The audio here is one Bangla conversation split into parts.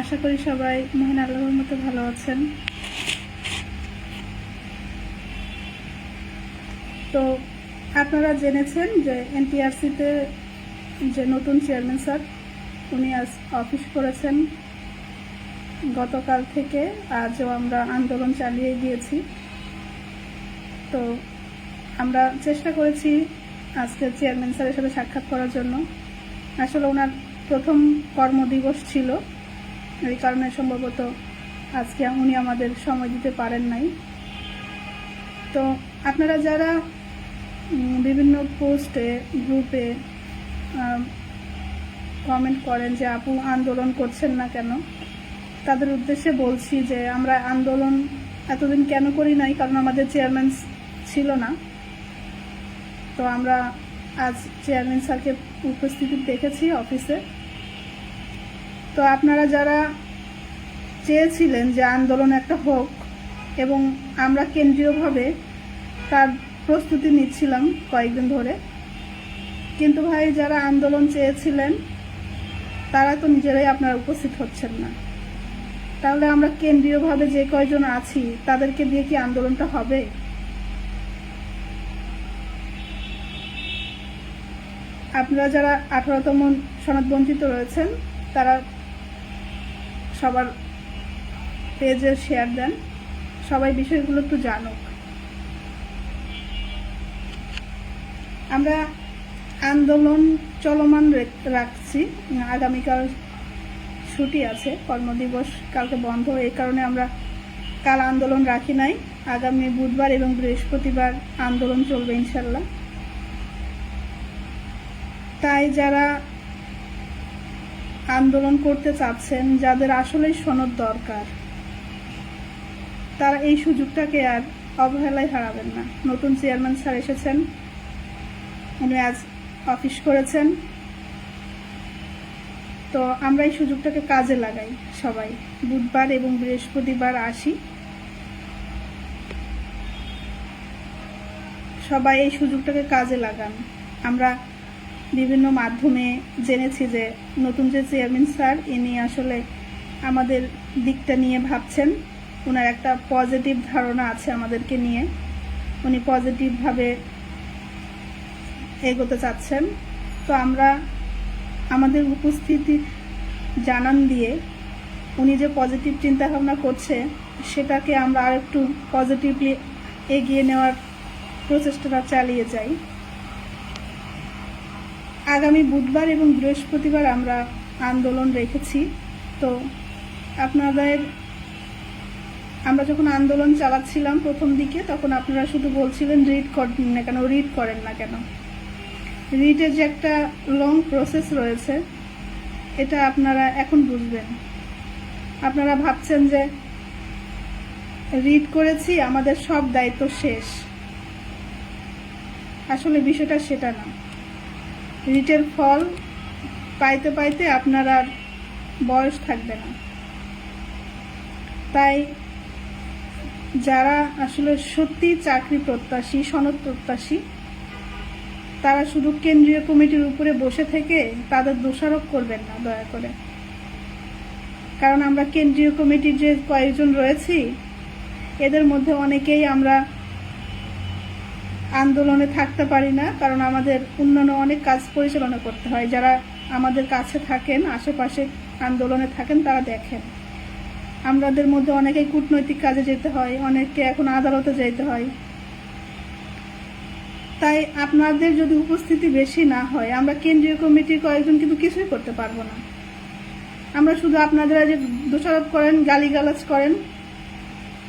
আশা করি সবাই মহিন আল্লাহর মতো ভালো আছেন। তো আপনারা জেনেছেন যে এনটিআরসিতে যে নতুন চেয়ারম্যান স্যার, উনি আজ অফিস করেছেন। গতকাল থেকে আজও আমরা আন্দোলন চালিয়ে গিয়েছি। তো আমরা চেষ্টা করেছি আজকে চেয়ারম্যান স্যারের সাথে সাক্ষাৎ করার জন্য। আসলে ওনার প্রথম কর্মদিবস ছিল। এই কারণে সম্ভবত আজকে উনি আমাদের সময় দিতে পারেন নাই। তো আপনারা যারা বিভিন্ন পোস্টে, গ্রুপে কমেন্ট করেন যে আপু আন্দোলন করছেন না কেন, তাদের উদ্দেশ্যে বলছি যে আমরা আন্দোলন এতদিন কেন করি নাই? কারণ আমাদের চেয়ারম্যান ছিল না। তো আমরা আজ চেয়ারম্যান স্যারকে উপস্থিতি দেখেছি অফিসে তো আপনারা যারা চেয়েছিলেন যে আন্দোলন একটা হোক এবং আমরা কেন্দ্রীয়ভাবে তার প্রস্তুতি নিচ্ছিলাম কয়েকদিন ধরে, কিন্তু ভাই যারা আন্দোলন চেয়েছিলেন, তারা তো নিজেরাই আপনারা উপস্থিত হচ্ছেন না। তাহলে আমরা কেন্দ্রীয়ভাবে যে কয়জন আছি, তাদেরকে দিয়ে কি আন্দোলনটা হবে? আপনারা যারা আঠারোতম সনদ বঞ্চিত রয়েছেন, তারা সবার পেজে শেয়ার দেন। সবাই বিষয়গুলো একটু জানুক। আমরা আন্দোলন চলমান রাখছি। আগামীকাল ছুটি আছে, কর্মদিবস কালকে বন্ধ। এই কারণে আমরা কাল আন্দোলন রাখি নাই। আগামী বুধবার এবং বৃহস্পতিবার আন্দোলন চলবে ইনশাল্লাহ। তাই যারা আন্দোলন করতে চাচ্ছেন, যাদের আসলেই সনদ দরকার। তারা এই সুযোগটাকে আর অবহেলায় হারাবেন না। নতুন চেয়ারম্যান স্যার এসেছেন। উনি আজ অফিস করেছেন। তো আমরা এই সুযোগটাকে কাজে লাগাই সবাই। বুধবার এবং বৃহস্পতিবার আসি। সবাই এই সুযোগটাকে কাজে লাগান। আমরা বিভিন্ন মাধ্যমে জেনেছি যে নতুন যে চেয়ারম্যান স্যার, ইনি আসলে আমাদের দিকটা নিয়ে ভাবছেন। ওনার একটা পজিটিভ ধারণা আছে আমাদেরকে নিয়ে। উনি পজিটিভভাবে এগোতে চাচ্ছেন। তো আমরা আমাদের উপস্থিতি জানান দিয়ে উনি যে পজিটিভ চিন্তা ভাবনা করছে, সেটাকে আমরা আর একটু পজিটিভলি এগিয়ে নেওয়ার প্রচেষ্টাটা চালিয়ে যাই। আগামী বুধবার এবং বৃহস্পতিবার আমরা আন্দোলন রেখেছি। তো আপনাদের, আমরা যখন আন্দোলন চালাচ্ছিলাম প্রথম দিকে, তখন আপনারা শুধু বলছিলেন রিড করেন না কেন রিড করেন না কেন। রিডের যে একটা লং প্রসেস রয়েছে, এটা আপনারা এখন বুঝবেন। আপনারা ভাবছেন যে রিড করেছি, আমাদের সব দায়িত্ব শেষ। আসলে বিষয়টা সেটা না। রিটের ফল পাইতে পাইতে আপনার আর বয়স থাকবে না। তাই যারা আসলে সত্যি চাকরি প্রত্যাশী, সনদ প্রত্যাশী, তারা শুধু কেন্দ্রীয় কমিটির উপরে বসে থেকে তাদের দোষারোপ করবেন না, দয়া করে। কারণ আমরা কেন্দ্রীয় কমিটির যে কয়েকজন রয়েছি, এদের মধ্যে অনেকেই আমরা আন্দোলনে থাকতে পারি না, কারণ আমাদের অন্যান্য অনেক কাজ পরিচালনা করতে হয়। যারা আমাদের কাছে থাকেন, আশেপাশে আন্দোলনে থাকেন, তারা দেখেন। আমাদের মধ্যে অনেকেই কূটনৈতিক কাজে যেতে হয়, অনেককে এখন আদালতে যেতে হয়। তাই আপনাদের যদি উপস্থিতি বেশি না হয়, আমরা কেন্দ্রীয় কমিটির কয়েকজন কিন্তু কিছুই করতে পারব না। আমরা শুধু আপনারা যে দোষারোপ করেন, গালিগালাজ করেন,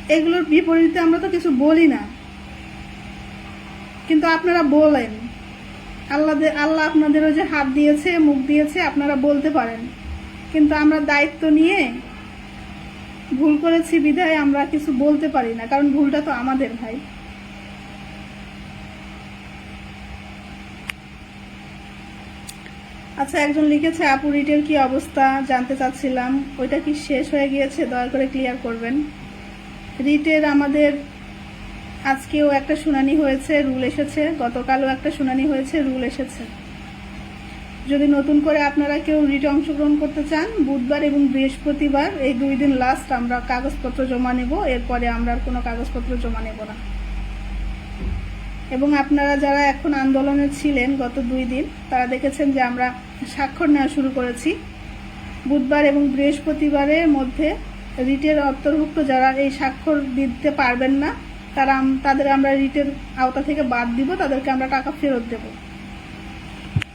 এগুলোর বিপরীতে আমরা তো কিছু বলি না। কিন্তু আপনারা বলেন। আল্লাহ আল্লাহ আপনাদেরও যে হাত দিয়েছে, মুখ দিয়েছে, আপনারা বলতে পারেন। কিন্তু আমরা দায়িত্ব নিয়ে ভুল করেছি বিধায় আমরা কিছু বলতে পারি না, কারণ ভুলটা তো আমাদের ভাই। আচ্ছা একজন লিখেছে, আপু, রিটের কি অবস্থা? জানতে চাচ্ছিলাম। ওইটা কি শেষ হয়ে গিয়েছে? দয়া করে ক্লিয়ার করবেন। রিটের আমাদের আজকেও একটা শুনানি হয়েছে, রুল এসেছে। গতকালও একটা শুনানি হয়েছে, রুল এসেছে। যদি নতুন করে আপনারা কেউ রিটে অংশগ্রহণ করতে চান, বুধবার এবং বৃহস্পতিবার, এই দুই দিন লাস্ট আমরা কাগজপত্র জমা নেব, এরপরে আমরা আর কোনো কাগজপত্র জমা নেব না। এবং আপনারা যারা এখন আন্দোলনে ছিলেন গত দুই দিন, তারা দেখেছেন যে আমরা স্বাক্ষর নেওয়া শুরু করেছি। বুধবার এবং বৃহস্পতিবারের মধ্যে রিটের অন্তর্ভুক্ত যারা এই স্বাক্ষর দিতে পারবেন না তারা তাদের আমরা রিটের আওতা থেকে বাদ দিব, তাদেরকে আমরা টাকা ফেরত দেব।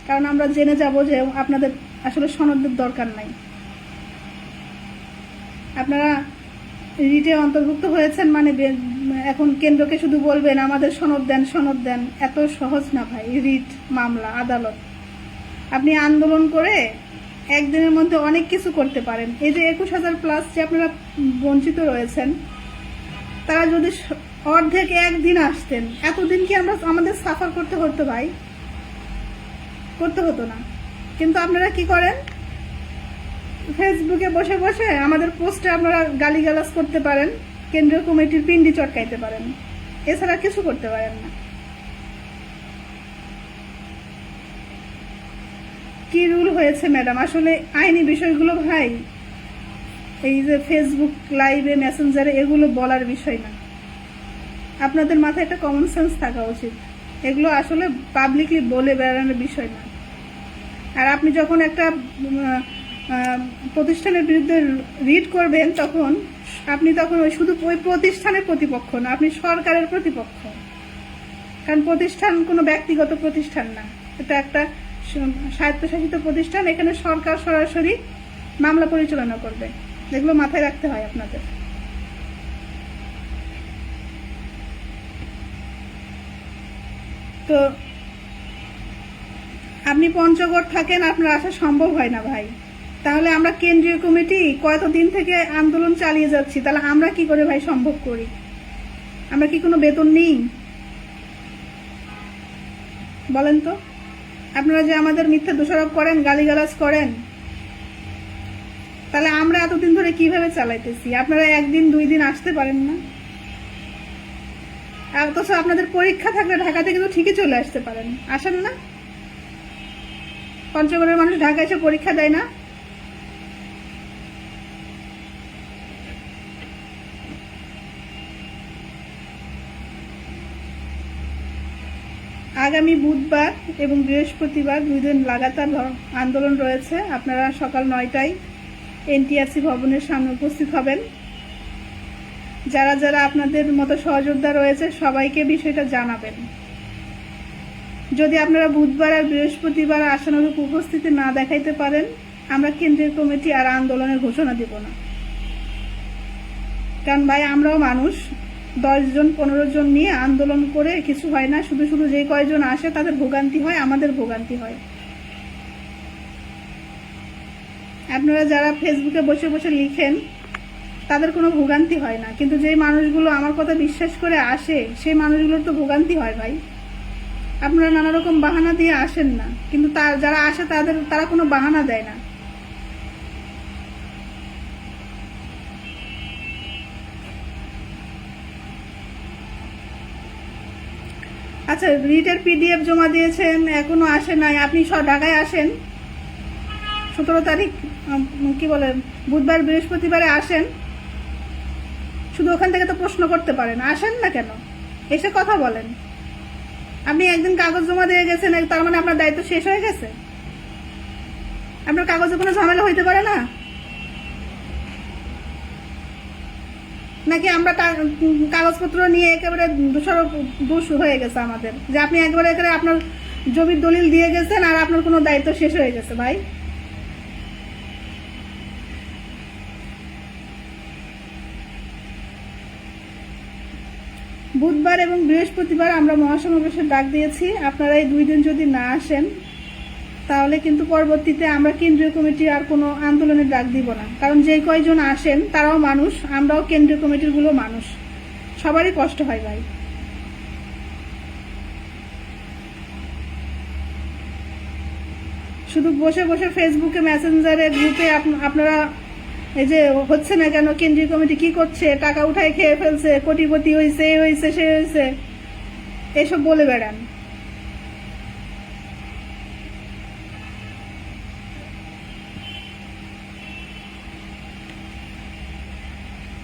কারণ আমরা জেনে যাব যে আপনাদের আসলে সনদের দরকার নাই। আপনারা রিটে অন্তর্ভুক্ত হয়েছেন মানে এখন কেন্দ্রকে শুধু বলবেন, আমাদের সনদ দেন সনদ দেন। এত সহজ না ভাই, রিট মামলা, আদালত। আপনি আন্দোলন করে একদিনের মধ্যে অনেক কিছু করতে পারেন। এই যে একুশ হাজার প্লাস যে আপনারা বঞ্চিত রয়েছেন তারা যদি অর্ধেক একদিন আসতেন, এতদিন কি আমরা আমাদের সাফার করতে হতো ভাই? করতে হতো না। কিন্তু আপনারা কি করেন? ফেসবুকে বসে বসে আমাদের পোস্টে আপনারা গালিগালাজ করতে পারেন, কেন্দ্রীয় কমিটির পিন্ডি চটকাইতে পারেন। এছাড়া কিছু করতে পারেন না। কি রুল হয়েছে ম্যাডাম? আসলে আইনি বিষয়গুলো ভাই এই যে ফেসবুক লাইভে মেসেঞ্জারে এগুলো বলার বিষয় না। আপনাদের মাথায় একটা কমন সেন্স থাকা উচিত। এগুলো আসলে পাবলিকলি বলে বেড়ানোর বিষয় না। আর আপনি যখন একটা প্রতিষ্ঠানের বিরুদ্ধে রিড করবেন তখন, আপনি তখন ওই শুধু ওই প্রতিষ্ঠানের প্রতিপক্ষ না, আপনি সরকারের প্রতিপক্ষ। কারণ প্রতিষ্ঠান কোনো ব্যক্তিগত প্রতিষ্ঠান না। এটা একটা স্বায়ত্তশাসিত প্রতিষ্ঠান, এখানে সরকার সরাসরি মামলা পরিচালনা করবে। যেগুলো মাথায় রাখতে হয় আপনাদের। তো আপনি পঞ্চগড় থাকেন, আপনার আসা সম্ভব হয় না ভাই। তাহলে আমরা কেন্দ্রীয় কমিটি কতদিন থেকে আন্দোলন চালিয়ে যাচ্ছি? তাহলে আমরা কি করে ভাই সম্ভব করি? আমরা কি কোনো বেতন নেই? বলেন তো। আপনারা যে আমাদের মিথ্যা দোষারোপ করেন, গালিগালাজ করেন তাহলে আমরা এতদিন ধরে কীভাবে চালাইতেছি? আপনারা একদিন, দুই দিন আসতে পারেন না? অথচ আপনাদের পরীক্ষা থাকলে ঢাকাতে কিন্তু ঠিকই চলে আসতে পারেন। আসেন না? পঞ্চগড়ের মানুষ ঢাকা এসে পরীক্ষা দেয় না? আগামী বুধবার এবং বৃহস্পতিবার দুই দিন লাগাতার আন্দোলন রয়েছে। আপনারা সকাল নয়টায় এনটিআরসি ভবনের সামনে উপস্থিত হবেন। যারা যারা আপনাদের মতো সহযোদ্ধা রয়েছে, সবাইকে বিষয়টা জানাবেন। যদি আপনারা বুধবার আর বৃহস্পতিবার আশানুরূপ উপস্থিতি না দেখাইতে পারেন, আমরা কেন্দ্রীয় কমিটি আর আন্দোলনের ঘোষণা দিব না। কারণ ভাই, আমরাও মানুষ। দশ জন, পনেরো জন নিয়ে আন্দোলন করে কিছু হয় না। শুধু শুধু যে কয়জন আসে, তাদের ভোগান্তি হয়, আমাদের ভোগান্তি হয়। আপনারা যারা ফেসবুকে বসে বসে লিখেন, তাদের কোনো ভোগান্তি হয় না। কিন্তু যে মানুষগুলো আমার কথা বিশ্বাস করে আসে, সেই মানুষগুলোর তো ভোগান্তি হয় ভাই। আপনারা নানা রকম বাহানা দিয়ে আসেন না। কিন্তু তার যারা আসে তাদের, তারা কোনো বাহানা দেয় না। আচ্ছা রিটের পিডিএফ জমা দিয়েছেন, এখনও আসে নাই। আপনি সব ঢাকায় আসেন? সতেরো তারিখ কি বলে, বুধবার বৃহস্পতিবারে আসেন। শুধু ওখান থেকে তো প্রশ্ন করতে পারেন, আসেন না কেন? এসে কথা বলেন। আপনি একদিন কাগজ জমা দিয়ে গেছেন তার মানে আপনার দায়িত্ব শেষ হয়ে গেছে? আপনার কাগজে কোনো ঝামেলা হইতে পারে না? নাকি আমরা কাগজপত্র নিয়ে একেবারে দোষারোপ, দোষ হয়ে গেছে আমাদের? যে আপনি একবারে একেবারে আপনার জমির দলিল দিয়ে গেছেন আর আপনার কোনো দায়িত্ব শেষ হয়ে গেছে, ভাই। বুধবার এবং বৃহস্পতিবার আমরা মহাসমাবেশের ডাক দিয়েছি। আপনারা এই দুই দিন যদি না আসেন, তাহলে কিন্তু পরবর্তীতে আমরা কেন্দ্রীয় কমিটির আর কোনো আন্দোলনের ডাক দিব না। কারণ যে কয়জন আসেন, তারাও মানুষ, আমরাও কেন্দ্রীয় কমিটিরগুলো মানুষ। সবারই কষ্ট হয় ভাই। শুধু বসে বসে ফেসবুকে মেসেঞ্জারে গ্রুপে আপ- আপনারা এই যে হচ্ছে না কেন, কেন্দ্রীয় কমিটি কি করছে? টাকা উঠায় খেয়ে ফেলছে, কোটিপতি হয়েছে এ হয়েছে সে হয়েছে এসব বলে বেড়ান।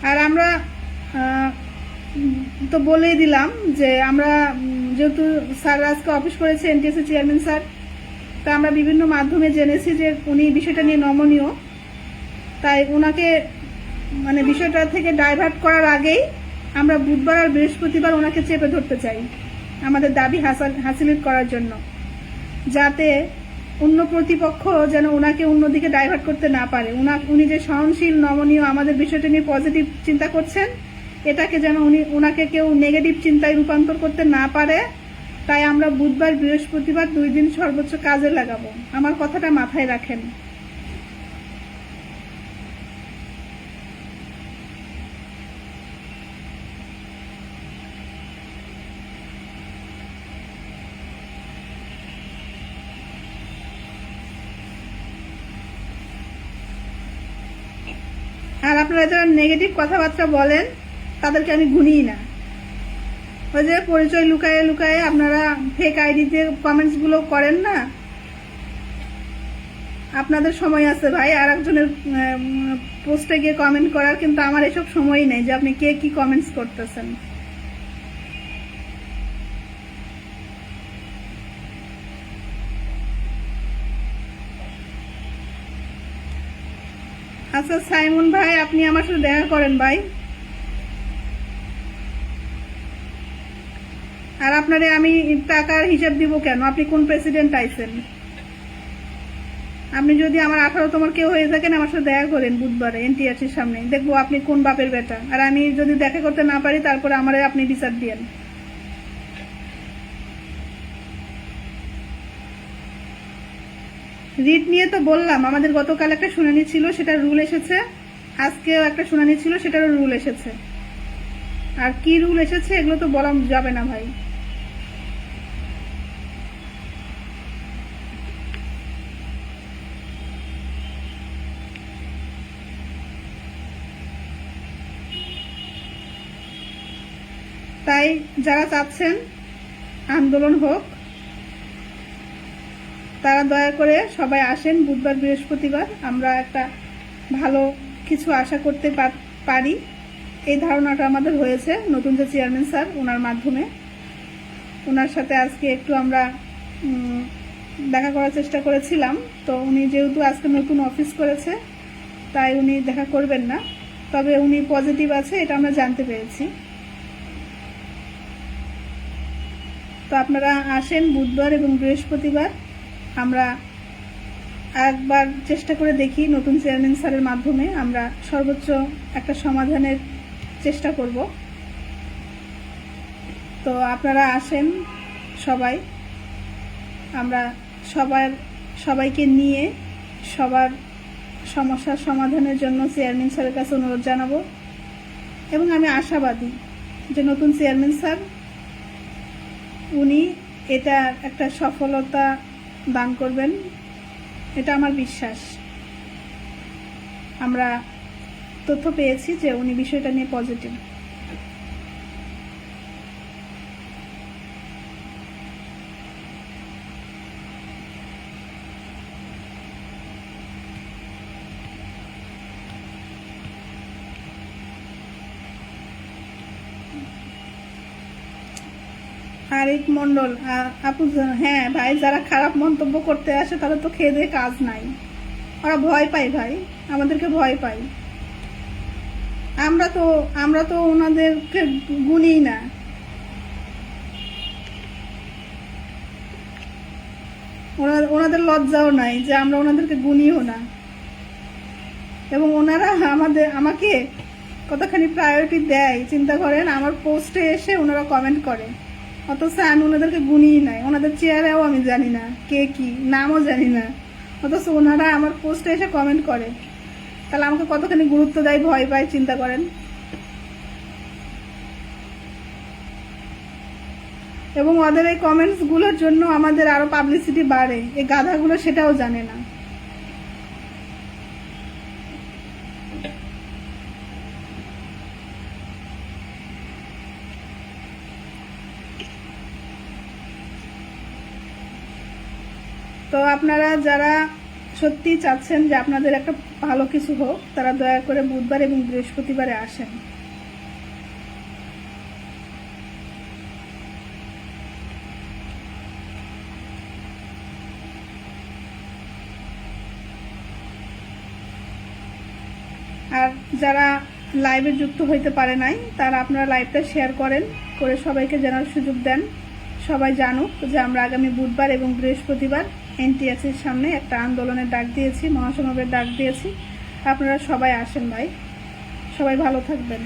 আর আমরা তো বলেই দিলাম যে আমরা যেহেতু স্যার আজকে অফিস করেছে এনটিএসি চেয়ারম্যান স্যার, তা আমরা বিভিন্ন মাধ্যমে জেনেছি যে উনি বিষয়টা নিয়ে নমনীয়। তাই ওনাকে মানে বিষয়টা থেকে ডাইভার্ট করার আগেই আমরা বুধবার আর বৃহস্পতিবার ওনাকে চেপে ধরতে চাই, আমাদের দাবি হাসিল করার জন্য। যাতে অন্য প্রতিপক্ষ যেন ওনাকে অন্যদিকে ডাইভার্ট করতে না পারে। উনি যে সহনশীল, নমনীয়, আমাদের বিষয়টা নিয়ে পজিটিভ চিন্তা করছেন, এটাকে যেন উনি ওনাকে কেউ নেগেটিভ চিন্তায় রূপান্তর করতে না পারে, তাই আমরা বুধবার, বৃহস্পতিবার দুই দিন সর্বোচ্চ কাজে লাগাবো। আমার কথাটা মাথায় রাখেন। আপনারা যারা নেগেটিভ কথাবার্তা বলেন, তাদেরকে আমি গুনিই না। ওই যে পরিচয় লুকায়ে লুকায়ে আপনারা ফেক আইডিতে কমেন্টসগুলো করেন না? আপনাদের সময় আছে ভাই আর একজনের পোস্টে গিয়ে কমেন্ট করার কিন্তু আমার এসব সময়ই নেই যে আপনি কে কি কমেন্টস করতেছেন। আচ্ছা সাইমন ভাই, আপনি আমার সাথে দেখা করেন ভাই। আর আপনারে আমি টাকার হিসাব দিব কেন? আপনি কোন প্রেসিডেন্ট আইছেন? আপনি যদি আমার আঠারো তোমার কেউ হয়ে থাকেন, আমার সাথে দেখা করেন বুধবারে এনটিআরসির সামনে। দেখব আপনি কোন বাপের বেটা। আর আমি যদি দেখা করতে না পারি, তারপরে আমারে আপনি বিচার দিয়েন। রিট নিয়ে তো বললাম, আমাদের গতকাল একটা শুনানি ছিল, সেটার রুল এসেছে। আজকেও একটা শুনানি ছিল, সেটারও রুল এসেছে। আর কি রুল এসেছে এগুলো তো বলা যাবে না ভাই। তাই যারা চাচ্ছেন, আন্দোলন হোক তারা দয়া করে সবাই আসেন, বুধবার, বৃহস্পতিবার। আমরা একটা ভালো কিছু আশা করতে পার- এই ধারণাটা আমাদের হয়েছে নতুন যে চেয়ারম্যান স্যার ওনার মাধ্যমে। ওনার সাথে আজকে একটু আমরা দেখা করার চেষ্টা করেছিলাম। তো উনি যেহেতু আজকে নতুন অফিস করেছে, তাই উনি দেখা করবেন না। তবে উনি পজিটিভ আছে, এটা আমরা জানতে পেরেছি। তো আপনারা আসেন বুধবার এবং বৃহস্পতিবার। আমরা একবার চেষ্টা করে দেখি নতুন চেয়ারম্যান স্যারের মাধ্যমে আমরা সর্বোচ্চ একটা সমাধানের চেষ্টা করব। তো আপনারা আসেন সবাই। আমরা সবার, সবাইকে নিয়ে সবার সমস্যার সমাধানের জন্য চেয়ারম্যান স্যারের কাছে অনুরোধ জানাব। এবং আমি আশাবাদী যে নতুন চেয়ারম্যান স্যার, উনি এটা একটা সফলতা দান করবেন এটা আমার বিশ্বাস। আমরা তথ্য পেয়েছি যে উনি বিষয়টা নিয়ে পজিটিভ আরিফ মন্ডল আপু হ্যাঁ ভাই, যারা খারাপ মন্তব্য করতে আসে তাদের তো খেয়ে দিয়ে কাজ নাই। ওরা ভয় পায় ভাই, আমাদেরকে ভয় পায়। আমরা তো আমরা তো ওনাদেরকে গুনি না। ওনা- ওনাদের লজ্জাও নাই যে আমরা ওনাদেরকে গুনিও না। এবং ওনারা আমাদের, আমাকে কতখানি প্রায়োরিটি দেয়, চিন্তা করেন, আমার পোস্টে এসে ওনারা কমেন্ট করে। অথচ আমি ওনাদেরকে গুনিই নাই। ওনাদের চেয়ারেও আমি জানি না, কে কি, নামও জানি না। অথচ ওনারা আমার পোস্টে এসে কমেন্ট করে। তাহলে আমাকে কতখানি গুরুত্ব দেয় ভয় পায়, চিন্তা করেন? এবং ওদের এই কমেন্টসগুলোর জন্য আমাদের আরও পাবলিসিটি বাড়ে। এই গাধাগুলো সেটাও জানে না। আপনারা যারা সত্যিই চাচ্ছেন যে আপনাদের একটা ভালো কিছু হোক, তারা দয়া করে বুধবার এবং বৃহস্পতিবারে আসেন। আর যারা লাইভে যুক্ত হইতে পারে নাই, তারা আপনারা লাইভটা শেয়ার করেন, করে সবাইকে জানার সুযোগ দেন। সবাই জানুক যে আমরা আগামী বুধবার এবং বৃহস্পতিবার এনটিএসির সামনে, একটা আন্দোলনের ডাক দিয়েছি, মহাসমাবের ডাক দিয়েছি। আপনারা সবাই আসেন ভাই। সবাই ভালো থাকবেন।